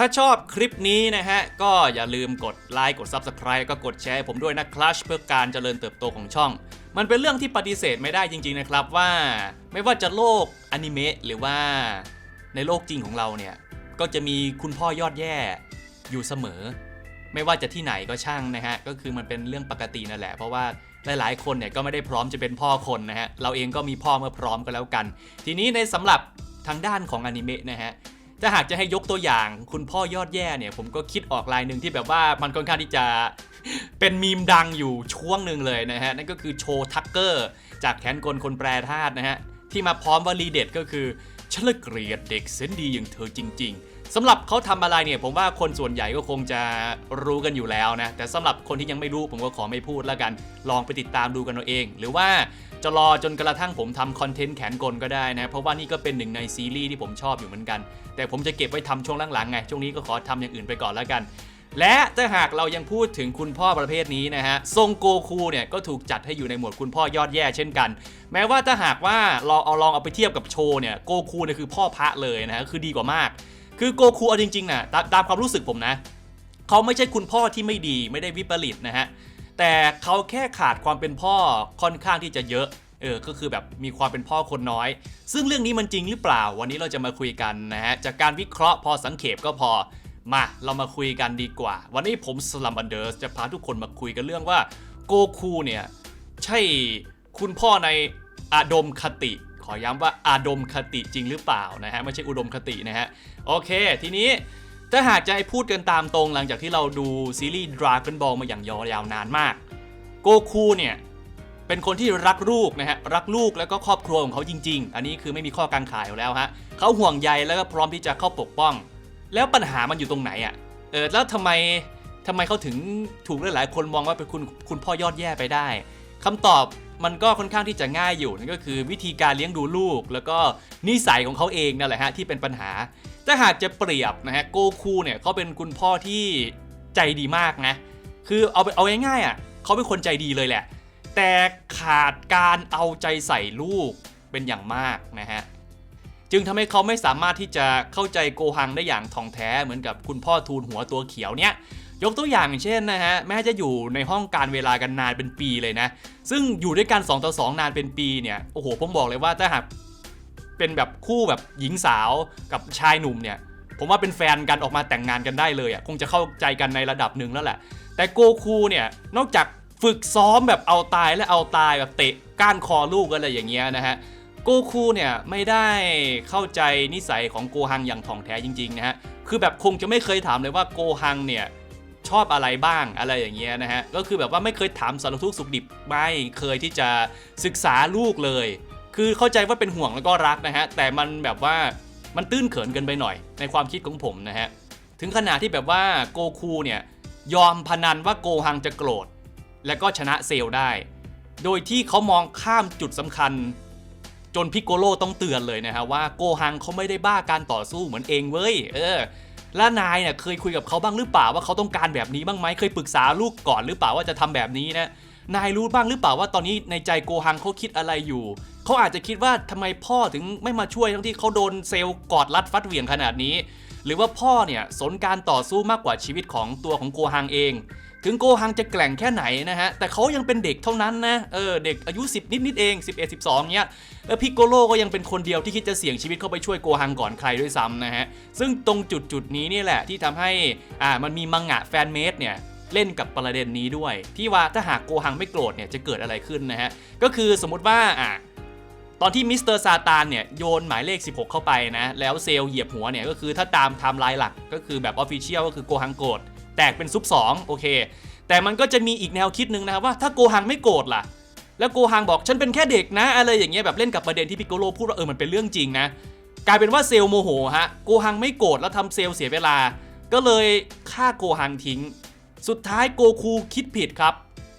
ถ้าชอบคลิปนี้นะฮะ ก็อย่าลืมกดไลค์กด Subscribe ก็กดแชร์ผมด้วยนะครับเพื่อการเจริญเติบโตของช่อง มันเป็นเรื่องที่ปฏิเสธไม่ได้จริง ๆ นะครับว่า ไม่ว่าจะโลกอนิเมะหรือว่าในโลกจริงของเราเนี่ย ก็จะมีคุณพ่อยอดแย่อยู่เสมอ ไม่ว่าจะที่ไหนก็ช่างนะฮะ ก็คือมันเป็นเรื่องปกตินั่นแหละ เพราะว่าหลาย ๆ คนเนี่ยก็ไม่ได้พร้อมจะเป็นพ่อคนนะฮะ เราเองก็มีพ่อเมื่อพร้อมก็แล้วกัน ทีนี้ในสำหรับทางด้านของอนิเมะนะฮะ ถ้าหากจะให้ยกตัวอย่างคุณพ่อยอดแย่เนี่ย ผมก็คิดออกลายหนึ่งที่แบบว่ามันค่อนข้างที่จะเป็นมีมดังอยู่ช่วงหนึ่งเลยนะฮะ นั่นก็คือโชว์ทักเกอร์ จากแขนกลคนแปรธาตุนะฮะ ที่มาพร้อมวลีเด็ดก็คือฉันละเกลียดเด็กเส้นดีอย่างเธอจริง ๆ สำหรับเขาทำอะไรเนี่ยผมว่าคนส่วนใหญ่ก็คงจะรู้กันอยู่แล้วนะ แต่สำหรับคนที่ยังไม่รู้ผมก็ขอไม่พูดแล้วกัน ลองไปติดตามดูกันเอาเอง หรือว่าจะรอจนกระทั่งผมทำคอนเทนต์แขนกลก็ได้นะ เพราะว่านี่ก็เป็นหนึ่งในซีรีส์ที่ผมชอบอยู่เหมือนกัน แต่ผมจะเก็บไว้ทำช่วงหลังๆไง ช่วงนี้ก็ขอทำอย่างอื่นไปก่อนแล้วกัน และถ้าหากเรายังพูดถึงคุณพ่อประเภทนี้นะฮะทรงโกคูเนี่ยก็ถูกจัดให้อยู่ในหมวดคุณพ่อยอดแย่เช่นกัน แม้ว่าถ้าหากว่าเราเอาลองเอาไปเทียบกับโชเนี่ยโกคูเนี่ยคือพ่อพระเลยนะฮะคือดีกว่ามาก คือโกคูเอาจริงๆนะตาตามความรู้สึกผมนะ เขาไม่ใช่คุณพ่อที่ไม่ดีไม่ได้วิปริตนะฮะ แต่เขาแค่ขาดความเป็นพ่อค่อนข้างที่จะเยอะ เออ ก็คือแบบมีความเป็นพ่อคนน้อย ซึ่งเรื่องนี้มันจริงหรือเปล่า วันนี้เราจะมาคุยกันนะฮะ จากการวิเคราะห์พอสังเขปก็พอ มาเรามาคุยกันดีกว่า วันนี้ผมสลัมบันเดอร์จะพาทุกคนมาคุยกันเรื่องว่าโกคูเนี่ยใช่คุณพ่อในอาดมคติ อย้ำว่าอาดมคติจริงหรือเปล่านะฮะไม่ใช่อุดมคตินะฮะโอเค ทีนี้ถ้าหากจะให้พูดกันตามตรงหลังจากที่เราดูซีรีส์ Dragon Ball มาอย่างยาวนานมาก โกคูเนี่ยเป็นคนที่รักลูกนะฮะรักลูกแล้วก็ครอบครัวของเขาจริง ๆ อันนี้คือไม่มีข้อกังขาอยู่แล้วฮะเขาห่วงใยแล้วก็พร้อมที่จะเข้าปกป้อง แล้วปัญหามันอยู่ตรงไหนอะ่ะเออแล้วทำไมทำไมเขาถึงถูกหลายๆคนมองว่าเป็นคุณคุณพ่อยอดแย่ไปได้คำตอบ มันก็ค่อนข้างที่จะง่ายอยู่นั่นก็คือวิธีการเลี้ยงดูลูก แล้วก็นิสัยของเขาเองนั่นแหละฮะที่เป็นปัญหา ถ้าหากจะเปรียบนะฮะโกคูเนี่ยเขาเป็นคุณพ่อที่ใจดีมากนะคือเอาเอาง่ายๆอะเขาเป็นคนใจดีเลยแหละ แต่ขาดการเอาใจใส่ลูกเป็นอย่างมากนะฮะจึงทำให้เขาไม่สามารถที่จะเข้าใจโกหังได้อย่างท่องแท้เหมือนกับคุณพ่อทูลหัวตัวเขียวเนี่ย ยกตัวอย่างอย่างเช่นนะฮะแม้จะอยู่ในห้องการเวลากันนานเป็นปีเลยนะ ซึ่งอยู่ด้วยกัน2ต่อ2นานเป็นปีเนี่ยโอ้โหผมบอกเลยว่าถ้าหากเป็นแบบคู่แบบหญิงสาวกับชายหนุ่มเนี่ยผมว่าเป็นแฟนกันออกมาแต่งงานกันได้เลยอะคงจะเข้าใจกันในระดับหนึ่งแล้วแหละ แต่โกคูเนี่ยนอกจากฝึกซ้อมแบบเอาตายและเอาตายแบบเตะก้านคอลูกอะไรอย่างเงี้ยนะฮะโกคูเนี่ยไม่ได้เข้าใจนิสัยของโกฮังอย่างถ่องแท้จริงๆนะฮะคือแบบคงจะไม่เคยถามเลยว่าโกฮังเนี่ย ชอบอะไรบ้างอะไรอย่างเงี้ยนะฮะก็คือแบบว่าไม่เคยถามสารทุกข์สุขดิบไม่เคยที่จะศึกษาลูกเลย คือเข้าใจว่าเป็นห่วงแล้วก็รักนะฮะแต่มันแบบว่ามันตื้นเขินเกินไปหน่อย ในความคิดของผมนะฮะถึงขนาดที่แบบว่าโกคูเนี่ยยอมพนันว่าโกฮังจะโกรธ แล้วก็ชนะเซลได้ โดยที่เขามองข้ามจุดสำคัญ จนพิกโกโลต้องเตือนเลยนะฮะว่าโกฮังเขาไม่ได้บ้าการต่อสู้เหมือนเองเว้ยเออ และนายเนี่ยเคยคุยกับเขาบ้างหรือเปล่าว่าเขาต้องการแบบนี้บ้างไหมเคยปรึกษาลูกก่อนหรือเปล่าว่าจะทำแบบนี้นะนายรู้บ้างหรือเปล่าว่าตอนนี้ในใจโกฮังเขาคิดอะไรอยู่ เขาอาจจะคิดว่าทำไมพ่อถึงไม่มาช่วยทั้งที่เขาโดนเซลล์กอดรัดฟัดเหวี่ยงขนาดนี้ หรือว่าพ่อเนี่ยสนการต่อสู้มากกว่าชีวิตของตัวของโกฮังเอง ถึงโกฮังจะแกร่งแค่ไหนนะฮะ แต่เขายังเป็นเด็กเท่านั้นนะ เออ เด็กอายุ 10 นิดนิดเอง 11 12 เนี้ยเออพิกโกโลก็ยังเป็นคนเดียวที่คิดจะเสี่ยงชีวิตเข้าไปช่วยโกฮังก่อนใครด้วยซ้ำนะฮะ ซึ่งตรงจุดจุดนี้นี่แหละที่ทำให้ อ่า มันมีมังงะแฟนเมดเนี่ยเล่นกับประเด็นนี้ด้วย ที่ว่าถ้าหากโกฮังไม่โกรธเนี่ยจะเกิดอะไรขึ้นนะฮะ ก็คือสมมติว่าอ่าตอนที่มิสเตอร์ซาตานเนี่ยโยนหมายเลข 16 เข้าไปนะ แล้วเซล์เหยียบหัวเนี่ยก็คือถ้าตามไทม์ไลน์หลักก็คือแบบออฟฟิเชียลก็คือโกฮังโกรธ แตกเป็นซุป2โอเค แต่มันก็จะมีอีกแนวคิดหนึ่งนะครับว่าถ้าโกฮังไม่โกรธล่ะ แล้วโกฮังบอกฉันเป็นแค่เด็กนะ อะไรอย่างเงี้ยแบบเล่นกับประเด็นที่พิกโกโลพูดว่าเออมันเป็นเรื่องจริงนะกลายเป็นว่าเซลโมโหฮะโกฮังไม่โกรธแล้วทำเซลเสียเวลา ก็เลยฆ่าโกฮังทิ้ง สุดท้ายโกคูคิดผิดครับ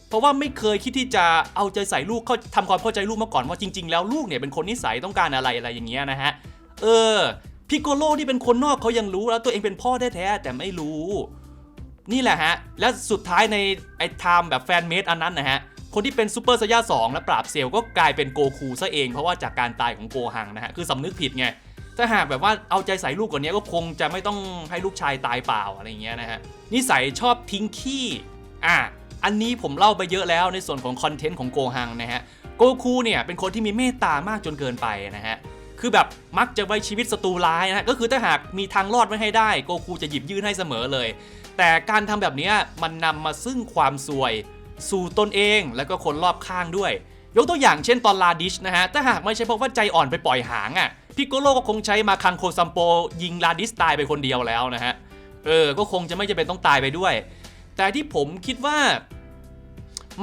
เพราะว่าไม่เคยคิดที่จะเอาใจใส่ลูกเข้าทำความเข้าใจลูกมาก่อนว่าจริง ๆ แล้วลูกเนี่ยเป็นคนนิสัยต้องการอะไรอะไรอย่างเงี้ยนะฮะเออพิกโกโลที่เป็นคนนอกเขายังรู้แล้วตัวเองเป็นพ่อแท้ๆแต่ไม่รู้ นี่แหละฮะ และสุดท้ายในไอ้ไทม์แบบแฟนเมดอันนั้นนะฮะ คนที่เป็นซูเปอร์ไซย่า2 และปราบเซลก็กลายเป็นโกคูซะเองเพราะว่าจากการตายของโกฮังนะฮะ คือสำนึกผิดไง ถ้าหากแบบว่าเอาใจใส่ลูกกว่านี้ก็คงจะไม่ต้องให้ลูกชายตายเปล่าอะไรอย่างเงี้ยนะฮะ นิสัยชอบทิ้งขี้ อะ อันนี้ผมเล่าไปเยอะแล้วในส่วนของคอนเทนต์ของโกฮังนะฮะ โกคูเนี่ยเป็นคนที่มีเมตตามากจนเกินไปนะฮะคือแบบมักจะไว้ชีวิตศัตรูร้ายนะฮะก็คือถ้าหากมีทางรอดไว้ให้ได้โกคูจะหยิบยื่นให้เสมอเลย แต่การทำแบบนี้มันนำมาซึ่งความซวย สู่ตนเองแล้วก็คนรอบข้างด้วย ยกตัวอย่างเช่นตอนลาดิชนะฮะ ถ้าหากไม่ใช่เพราะว่าใจอ่อนไปปล่อยหางอะ่ะพิกโกโลก็คงใช้มาคังโคซัมโป ยิงลาดิสตายไปคนเดียวแล้วนะฮะ เออ ก็คงจะไม่จำเป็นต้องตายไปด้วย แต่ที่ผมคิดว่า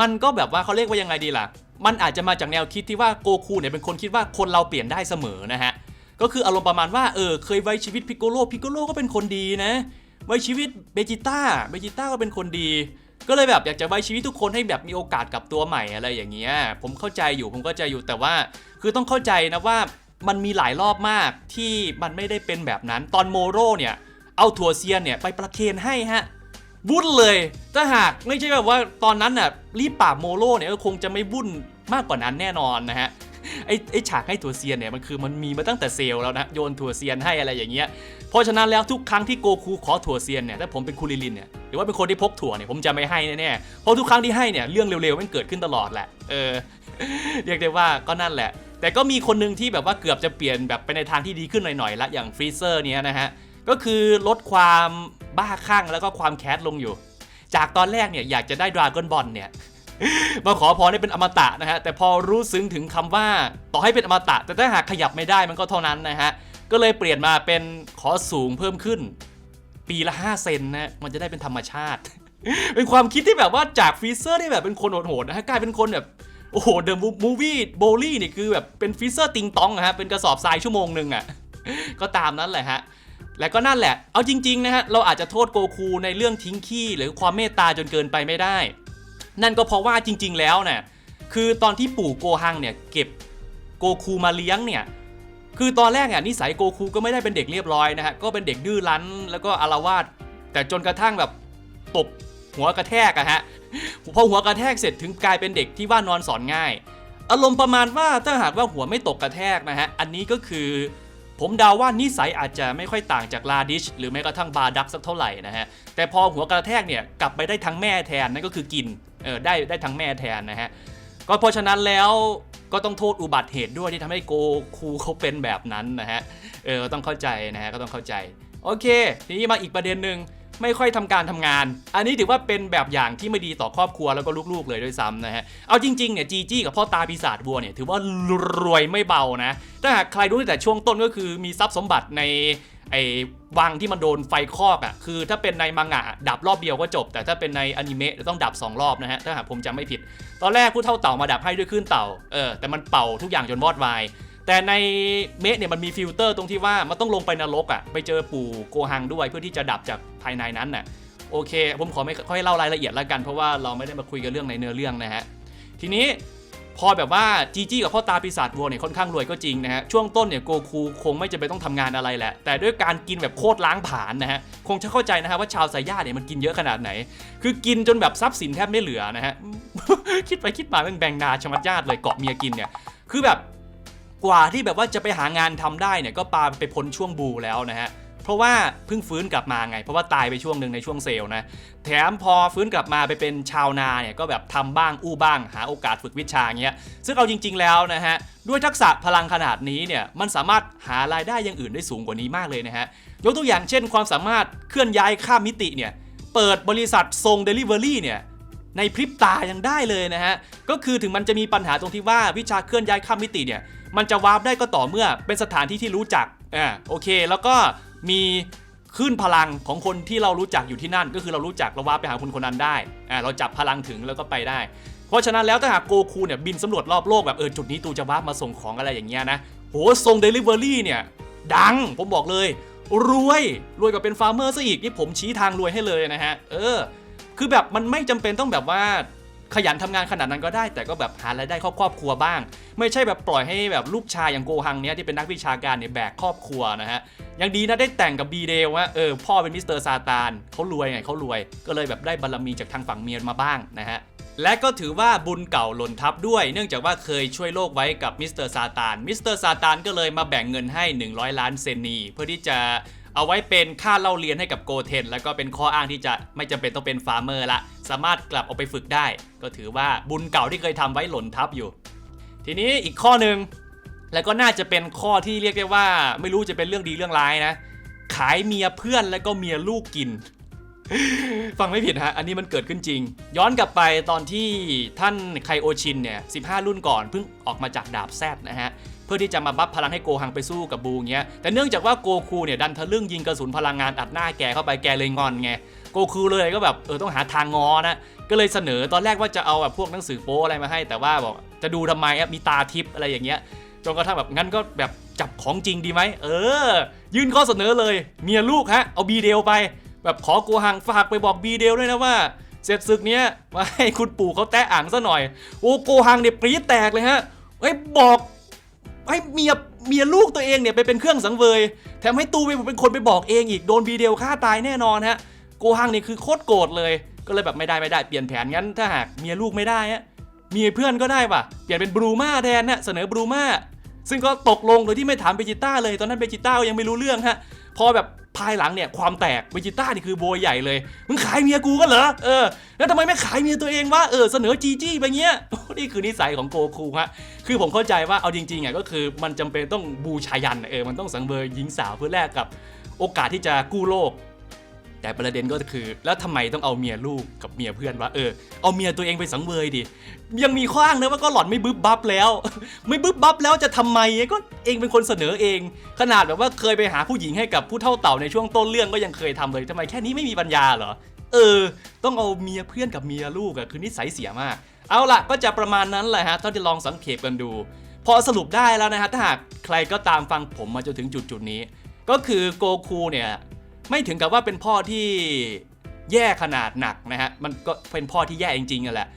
มันก็แบบว่าเขาเรียกว่ายังไงดีล่ะ มันอาจจะมาจากแนวคิดที่ว่าโกคูเนี่ยเป็นคนคิดว่าคนเราเปลี่ยนได้เสมอนะฮะ ก็คืออารมณ์ประมาณว่าเออเคยไว้ชีวิตพิกโกโลพิกโกโลก็เป็นคนดีนะ ไว้ชีวิตเบจิต้าเบจิต้าก็เป็นคนดี ก็เลยแบบอยากจะไว้ชีวิตทุกคนให้แบบมีโอกาสกับตัวใหม่อะไรอย่างเงี้ยผมเข้าใจอยู่ผมเข้าใจอยู่แต่ว่า คือต้องเข้าใจนะว่ามันมีหลายรอบมากที่มันไม่ได้เป็นแบบนั้นตอนโมโรเนี่ยเอาถั่วเซียนเนี่ยไปประเคนให้ฮะวุ่นเลยถ้าหากไม่ใช่แบบว่าตอนนั้นน่ะรีบปราบโมโรเนี่ยก็คงจะไม่วุ่นมากกว่านั้นแน่นอนนะฮะ ไอ้ไอ้ฉากให้ถั่วเซียนเนี่ยมันคือมันมีมาตั้งแต่เซลแล้วนะโยนถั่วเซียนให้อะไรอย่างเงี้ยเพราะฉะนั้นแล้วทุกครั้งที่โกคูขอถั่วเซียนเนี่ยถ้าผมเป็นคูริลินเนี่ยหรือว่าเป็นคนที่พกถั่วเนี่ยผมจะไม่ให้แน่ๆเพราะทุกครั้งที่ให้เนี่ยเรื่องเร็วๆมันเกิดขึ้นตลอดแหละเออเรียกได้ว่าก็นั่นแหละ แต่ก็มีคนหนึ่งที่แบบว่าเกือบจะเปลี่ยนแบบไปในทางที่ดีขึ้นหน่อยๆละอย่างฟรีเซอร์เนี้ยนะฮะก็คือลดความบ้าคลั่งแล้วก็ความแคสลงอยู่ จากตอนแรกเนี่ยอยากจะได้ดราก้อนบอลเนี่ย มาขอพรให้เป็นอมตะนะฮะแต่พอรู้ซึ้งถึงคำว่าต่อให้เป็นอมตะ แต่ถ้าหากขยับไม่ได้มันก็เท่านั้นนะฮะก็เลยเปลี่ยนมาเป็นขอสูงเพิ่มขึ้น ปีละ 5 เซนนะฮะมันจะได้เป็นธรรมชาติ เป็นความคิดที่แบบว่าจากฟรีเซอร์ที่แบบเป็นคนโหดๆนะฮะกลายเป็นคนแบบโอ้โหเดอะมูวี่โบลี่นี่คือแบบเป็นฟรีเซอร์ติงตองอะฮะเป็นกระสอบทรายชั่วโมงหนึ่งอะก็ตามนั้นแหละฮะและก็นั่นแหละ เอาจริงๆนะฮะ เราอาจจะโทษโกคูในเรื่องทิ้งขี้หรือความเมตตาจนเกินไปไม่ได้ นั่นก็เพราะว่าจริง ๆ แล้วเนี่ยคือตอนที่ปู่โกฮังเนี่ยเก็บโกคูมาเลี้ยงเนี่ยคือตอนแรกอะนิสัยโกคูก็ไม่ได้เป็นเด็กเรียบร้อยนะฮะก็เป็นเด็กดื้อรั้นแล้วก็อารวาสแต่จนกระทั่งแบบตบหัวกระแทกอะฮะพอหัวกระแทกเสร็จถึงกลายเป็นเด็กที่ว่านอนสอนง่าย อารมณ์ประมาณว่าถ้าหากว่าหัวไม่ตกกระแทกนะฮะอันนี้ก็คือ ผมเดาว่านิสัยอาจจะไม่ค่อยต่างจากลาดิช หรือแม้กระทั่งบาดักสักเท่าไหร่นะฮะแต่พอหัวกระแทกเนี่ยกลับไปได้ทั้งแม่แทนนั่นก็คือกิน เออได้ได้ทั้งแม่แทนนะฮะก็เพราะฉะนั้นแล้วก็ต้องโทษอุบัติเหตุด้วยที่ทำให้โกคูเขาเป็นแบบนั้นนะฮะเออต้องเข้าใจนะฮะก็ต้องเข้าใจ โอเค ทีนี้มาอีกประเด็นหนึ่ง ไม่ค่อยทำการทำงาน อันนี้ถือว่าเป็นแบบอย่างที่ไม่ดีต่อครอบครัวแล้วก็ลูกๆเลยด้วยซ้ำนะฮะ เอาจริงๆเนี่ยจีจี้กับพ่อตาปีศาจบัวเนี่ยถือว่ารวยไม่เบานะ ถ้าหากใครรู้ตั้งแต่ช่วงต้นก็คือมีทรัพย์สมบัติในไอ้วังที่มันโดนไฟคอกอะ่ะคือถ้าเป็นในมังงะดับรอบเดียวก็จบ แต่ถ้าเป็นในอนิเมะต้องดับ 2 รอบนะฮะ ถ้าหากผมจำไม่ผิด ตอนแรกผู้เท่าเต่ามาดับให้ด้วยคลื่นเต่าเออแต่มันเป่าทุกอย่างจนวอดวาย แต่ในเมะเนี่ยมันมีฟิลเตอร์ตรงที่ว่ามันต้องลงไปนรกอะ่ะไปเจอปู่โกหังด้วยเพื่อที่จะดับจากภายในนั้นน่ะโอเค ผมขอไม่ค่อยเล่ารายละเอียดแล้วกันเพราะว่าเราไม่ได้มาคุยกันเรื่องในเนื้อเรื่องนะฮะทีนี้พอแบบว่าจีจี้กับพ่อตาปีศาจวัวเนี่ยค่อนข้างรวยก็จริงนะฮะช่วงต้นเนี่ยโกคูคงไม่จำเป็นต้องทำงานอะไรแหละ แต่ด้วยการกินแบบโคตรล้างผลาญนะฮะคงจะเข้าใจนะฮะว่าชาวไซย่าเนี่ยมันกินเยอะขนาดไหน คือกินจนแบบทรัพย์สินแทบไม่เหลือนะฮะคิดไปคิดมาเป็นแบ่งนาชมัดญาติเลยเกาะเมียกินเนี่ยคือแบบ กว่าที่แบบว่าจะไปหางานทำได้เนี่ยก็ปาไปพ้นช่วงบูแล้วนะฮะเพราะว่าเพิ่งฟื้นกลับมาไง เพราะว่าตายไปช่วงหนึ่งในช่วงเซลล์นะแถมพอฟื้นกลับมาไปเป็นชาวนาเนี่ยก็แบบทำบ้างอู้บ้าง หาโอกาสฝึกวิชาเงี้ยซึ่งเอาจริง ๆแล้วนะฮะด้วยทักษะพลังขนาดนี้เนี่ยมันสามารถหารายได้อย่างอื่นได้สูงกว่านี้มากเลยนะฮะยกตัวอย่างเช่น ความสามารถเคลื่อนย้ายข้ามมิติเนี่ยเปิดบริษัททรงเดลิเวอรี่เนี่ย ในพริบตายังได้เลยนะฮะ ก็คือถึงมันจะมีปัญหาตรงที่ว่าวิชาเคลื่อนย้ายข้ามมิติเนี่ย มันจะวาร์ปได้ก็ต่อเมื่อเป็นสถานที่ที่รู้จัก อ่า โอเค แล้วก็มีคลื่นพลังของคนที่เรารู้จักอยู่ที่นั่น ก็คือเรารู้จักเราวาร์ปไปหาคนคนนั้นได้ อ่า เราจับพลังถึงแล้วก็ไปได้ เพราะฉะนั้นแล้วถ้าหากโกคูเนี่ยบินสำรวจรอบโลกแบบเออจุดนี้ตูจะวาร์ปมาส่งของอะไรอย่างเงี้ยนะ โหส่งเดลิเวอรี่เนี่ยดัง ผมบอกเลย รวย รวยกว่าเป็นฟาร์มเมอร์ซะอีก นี่ผมชี้ทางรวยให้เลยนะฮะ เออ คือแบบมันไม่จำเป็นต้องแบบว่าขยันทำงานขนาดนั้นก็ได้ แต่ก็แบบหารายได้เข้าครอบครัวบ้าง ไม่ใช่แบบปล่อยให้แบบลูกชายอย่างโกฮังเนี้ยที่เป็นนักวิชาการเนี่ยแบกครอบครัวนะฮะยังดีนะได้แต่งกับบีเดลว่าเออพ่อเป็นมิสเตอร์ซาตานเขารวยไงเขารวย ก็เลยแบบได้บารมีจากทางฝั่งเมียมาบ้างนะฮะและก็ถือว่าบุญเก่าหล่นทับด้วย เนื่องจากว่าเคยช่วยโลกไว้กับมิสเตอร์ซาตานมิสเตอร์ซาตานก็เลยมาแบ่งเงินให้ 100 ล้านเซนีเพื่อที่จะ เอาไว้เป็นค่าเล่าเรียนให้กับโกเทน แล้วก็เป็นข้ออ้างที่จะไม่จำเป็นต้องเป็นฟาร์มเมอร์ละ สามารถกลับเอาไปฝึกได้ ก็ถือว่าบุญเก่าที่เคยทำไว้หล่นทับอยู่ ทีนี้อีกข้อหนึ่งแล้วก็น่าจะเป็นข้อที่เรียกได้ว่า ไม่รู้จะเป็นเรื่องดีเรื่องร้ายนะ ขายเมียเพื่อนแล้วก็เมียลูกกิน ฟังไม่ผิดฮะ อันนี้มันเกิดขึ้นจริง ย้อนกลับไปตอนที่ท่านไคโอชินเนี่ย 15 รุ่นก่อนเพิ่งออกมาจากดาบแซดนะฮะ เพื่อที่จะมาบัฟพลังให้โกหังไปสู้กับบูเงี้ยแต่เนื่องจากว่าโกคูเนี่ยดันทะลึ่งยิงกระสุนพลังงานอัดหน้าแกเข้าไปแกเลยงอนไงโกคูเลยก็แบบเออต้องหาทางงอนะก็เลยเสนอตอนแรกว่าจะเอาแบบพวกหนังสือโป๊อะไรมาให้ แต่ว่าบอกจะดูทำไมมีตาทิพย์อะไรอย่างเงี้ยจนกระทั่งแบบงั้นก็แบบจับของจริงดีไหมเออ ยื่นข้อเสนอเลยเมียลูกฮะเอาบีเดลไป แบบขอโกหังฝากไปบอกบีเดลด้วยนะว่าเสร็จศึกเนี้ยมาให้คุณปู่เขาแตะอ่างซะหน่อย โอ้โกหังเนี่ยปรี๊ดแตกเลยฮะเฮ้ยบอก ให้เมียเมียลูกตัวเองเนี่ยไปเป็นเครื่องสังเวยแถมให้ตูไปเป็นคนไปบอกเองอีกโดนบีเดลฆ่าตายแน่นอนฮะโกหังนี่คือโคตรโกรธเลย ก็เลยแบบไม่ได้ไม่ได้เปลี่ยนแผนงั้นถ้าหากเมียลูกไม่ได้ฮะมีเพื่อนก็ได้ป่ะเปลี่ยนเป็นบรูมาแทนนะเสนอบรูมาซึ่งก็ตกลงโดยที่ไม่ถามเบจิต้าเลยตอนนั้นเบจิต้าก็ยังไม่รู้เรื่องฮะ พอแบบภายหลังเนี่ยความแตกเบจิต้านี่คือโบยใหญ่เลย มึงขายเมียกูกันเหรอ เออ แล้วทำไมไม่ขายเมียตัวเองวะ เออ เสนอจีจี้ไปเงี้ย นี่คือนิสัยของโกคูฮะ คือผมเข้าใจว่าเอาจริงๆอะก็คือมันจำเป็นต้องบูชายัน เออ มันต้องสังเวยหญิงสาวเพื่อแลกกับโอกาสที่จะกู้โลก แต่ประเด็นก็คือ แล้วทำไมต้องเอาเมียลูกกับเมียเพื่อนวะเออเอาเมียตัวเองไปสังเวยดิยังมีข้ออ้างนะว่าก็หล่อนไม่บึ๊บบับแล้ว ไม่บึ๊บบับแล้วจะทำไมก็เองเป็นคนเสนอเอง ขนาดแบบว่าเคยไปหาผู้หญิงให้กับผู้เท่าเต่าในช่วงต้นเรื่องก็ยังเคยทำเลยทำไมแค่นี้ไม่มีปัญญาเหรอเออ ต้องเอาเมียเพื่อนกับเมียลูกอะคือนิสัยเสียมาก เอาล่ะก็จะประมาณนั้นแหละฮะเท่าที่ลองสังเกตกันดู พอสรุปได้แล้วนะฮะถ้าหากใครก็ตามฟังผมมาจนถึงจุดจุดนี้ ก็คือโกคูเนี่ย ไม่ถึงกับว่าเป็นพ่อที่แย่ขนาดหนักนะฮะ มันก็เป็นพ่อที่แย่จริงๆอะแหละ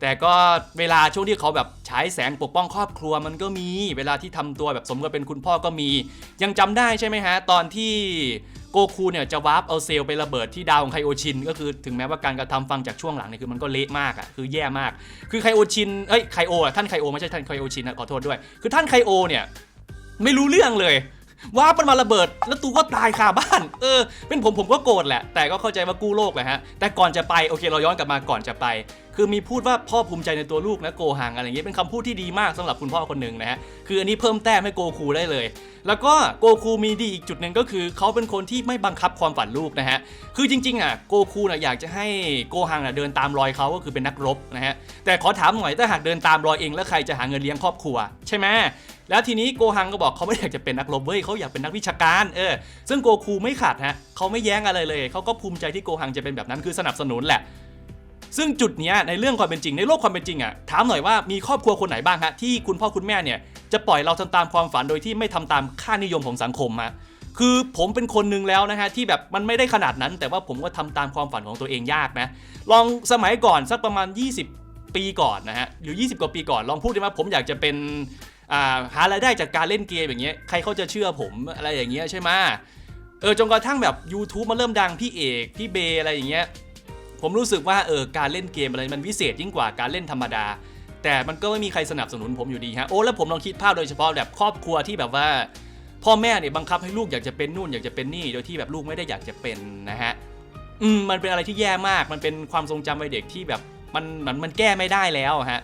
แต่ก็เวลาช่วงที่เขาแบบฉายแสงปกป้องครอบครัวมันก็มี เวลาที่ทำตัวแบบสมกับเป็นคุณพ่อก็มี ยังจำได้ใช่ไหมฮะ ตอนที่โกคูเนี่ยจะวาร์ปเอาเซลล์ไประเบิดที่ดาวของไคโอชิน ก็คือถึงแม้ว่าการกระทำฟังจากช่วงหลังเนี่ยคือมันก็เละมากอะ่ะคือแย่มาก คือไคโอชิน เอ้ยไคโออะท่านไคโอไม่ใช่ท่านไคโอชินนะขอโทษด้วย คือท่านไคโอเนี่ยไม่รู้เรื่องเลย ว่ามันมาระเบิด แล้วตูก็ตายคาบ้าน เออ เป็นผมผมก็โกรธแหละ แต่ก็เข้าใจว่ากู้โลกแหละฮะ แต่ก่อนจะไป โอเค เราย้อนกลับมาก่อนจะไป คือมีพูดว่าพ่อภูมิใจในตัวลูกนะโกหังอะไรเงี้ยเป็นคำพูดที่ดีมากสำหรับคุณพ่อคนหนึ่งนะฮะคืออันนี้เพิ่มแต้มให้โกคูได้เลย แล้วก็โกคูมีดีอีกจุดหนึ่งก็คือเขาเป็นคนที่ไม่บังคับความฝันลูกนะฮะคือจริงๆอะโกคูน่ะอยากจะให้โกหังอะเดินตามรอยเขาก็คือเป็นนักรบนะฮะแต่ขอถามหน่อยถ้าหากเดินตามรอยเองแล้วใครจะหาเงินเลี้ยงครอบครัวใช่ไหมแล้วทีนี้โกหังก็บอกเขาไม่อยากจะเป็นนักรบเว้ยเขาอยากเป็นนักวิชาการเออซึ่งโกคูไม่ขัดฮะเขาไม่แย้งอะไรเลยเขาก็ภูมิใจที่โกหังจะเป็นแบบนั้นคือสนับสนุนแหละ ซึ่งจุดเนี้ยในเรื่องความเป็นจริงในโลกความเป็นจริงอะถามหน่อยว่ามีครอบครัวคนไหนบ้างฮะที่คุณพ่อคุณแม่เนี่ยจะปล่อยเราทำตามความฝันโดยที่ไม่ทำตามค่านิยมของสังคมฮะคือผมเป็นคนหนึ่งแล้วนะฮะที่แบบมันไม่ได้ขนาดนั้น แต่ว่าผมก็ทำตามความฝันของตัวเองยากนะลองสมัยก่อนสักประมาณ 20 ปีก่อนนะฮะหรือ 20 กว่าปีก่อนลองพูดได้ว่าผมอยากจะเป็นาหารายได้จากการเล่นเกมอย่างเงี้ยใครเขาจะเชื่อผมอะไรอย่างเงี้ยใช่ไหมเออจนกระทั่งแบบ YouTube มาเริ่มดังพี่เอก พี่เบอะไรอย่างเงี้ย ผมรู้สึกว่าเออการเล่นเกมอะไรมันวิเศษยิ่งกว่าการเล่นธรรมดา แต่มันก็ไม่มีใครสนับสนุนผมอยู่ดีฮะโอ้แล้วผมลองคิดภาพโดยเฉพาะแบบครอบครัวที่แบบว่า พ่อแม่เนี่ยบังคับให้ลูกอยากจะเป็นนู่นอยากจะเป็นนี่โดยที่แบบลูกไม่ได้อยากจะเป็นนะฮะอืมมันเป็นอะไรที่แย่มากมันเป็นความทรงจำวัยเด็กที่แบบมันมันมันแก้ไม่ได้แล้วฮะ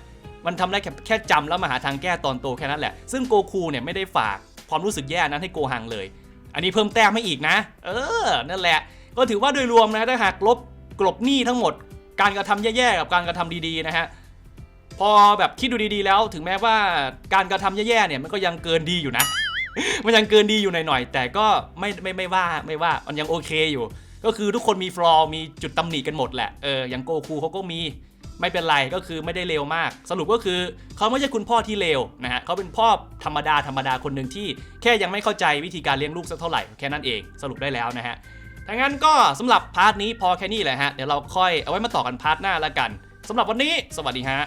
มันทำได้แค่แค่จำแล้วมาหาทางแก้ตอนโตแค่นั้นแหละ ซึ่งโกคูเนี่ยไม่ได้ฝากความรู้สึกแย่นั้นให้โกหังเลย อันนี้เพิ่มแต้มให้อีกนะ เออ นั่นแหละ ก็ถือว่าโดยรวมนะถ้าหากลบ กลบหนี้ทั้งหมด การกระทำแย่ๆกับการกระทำดีๆนะฮะพอแบบคิดดูดีๆ แล้วถึงแม้ว่าการกระทำแย่ๆเนี่ยมันก็ยังเกินดีอยู่นะ มันยังเกินดีอยู่หน่อยๆแต่ก็ไม่ไม่ไม่ว่าไม่ว่ามันยังโอเคอยู่ ก็คือทุกคนมีฟลอร์มีจุดตำหนิกันหมดแหละเอออย่างโกคูเขาก็มีไม่เป็นไรก็คือไม่ได้เลวมาก สรุปก็คือเขาไม่ใช่คุณพ่อที่เลวนะฮะเขาเป็นพ่อธรรมดาธรรมดาคนหนึ่งที่แค่ยังไม่เข้าใจวิธีการเลี้ยงลูกสักเท่าไหร่แค่นั้นเองสรุปได้แล้วนะฮะ ถ้างั้นก็สำหรับพาร์ทนี้พอแค่นี้แหละฮะ เดี๋ยวเราค่อยเอาไว้มาต่อกันพาร์ทหน้าละกันสำหรับวันนี้ สวัสดีฮะ